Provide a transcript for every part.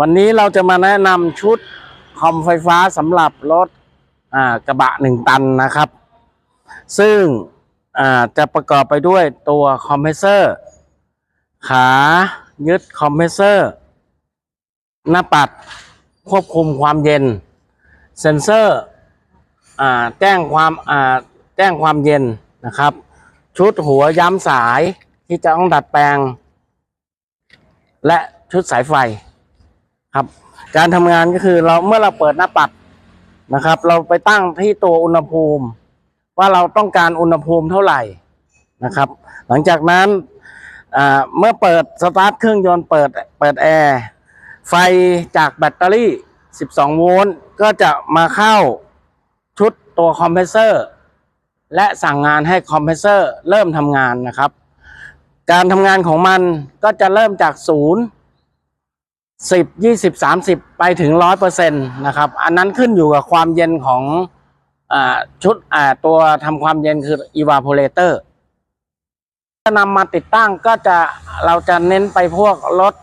วันนี้เราจะมาแนะนำชุดคอมไฟฟ้าสำหรับรถกระบะหนึ่งตันนะครับ ซึ่งจะประกอบไปด้วยตัวคอมเพรสเซอร์ ขายึดคอมเพรสเซอร์ หน้าปัดควบคุมความเย็น เซ็นเซอร์แจ้งความแจ้งความเย็นนะครับ ชุดหัวย้ำสายที่จะต้องดัดแปลง และชุดสายไฟ ครับ การทำงานก็คือเราเมื่อเราเปิดหน้าปัดนะครับ เราไปตั้งที่ตัวอุณหภูมิ ว่าเราต้องการอุณหภูมิเท่าไหร่นะครับ หลังจากนั้นเมื่อเปิดสตาร์ทเครื่องยนต์เปิดเปิดแอร์ไฟจากแบตเตอรี่ 12 โวลต์ก็จะมาเข้าชุดตัวคอมเพรสเซอร์และสั่งงานให้คอมเพรสเซอร์เริ่มทำงานนะครับ การทำงานของมันก็จะเริ่มจากศูนย์ สิบยี่สิบสามสิบไปถึงร้อยเปอร์เซ็นต์นะครับ อันนั้นขึ้นอยู่กับความเย็นของอชุดตัวทำความเย็นคือ evaporator จะนำมาติดตั้งก็จะเราจะเน้นไปพวกรถ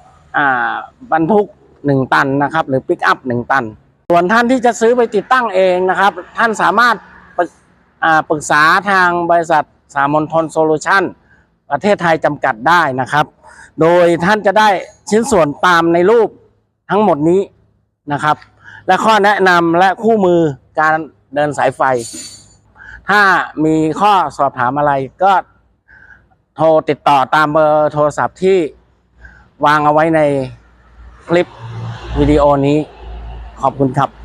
บรรทุกหนึ่งตันนะครับ หรือปิกอัพหนึ่งตัน ส่วนท่านที่จะซื้อไปติดตั้งเองนะครับ ท่านสามารถปรึกษาทางบริษัทสามนทนโซลูชัน ประเทศไทยจำกัดได้นะครับ โดยท่านจะได้ชิ้นส่วนตามในรูปทั้งหมดนี้นะครับ และข้อแนะนำและคู่มือการเดินสายไฟ ถ้ามีข้อสอบถามอะไรก็โทรติดต่อตามเบอร์โทรศัพท์ที่วางเอาไว้ในคลิปวิดีโอนี้ ขอบคุณครับ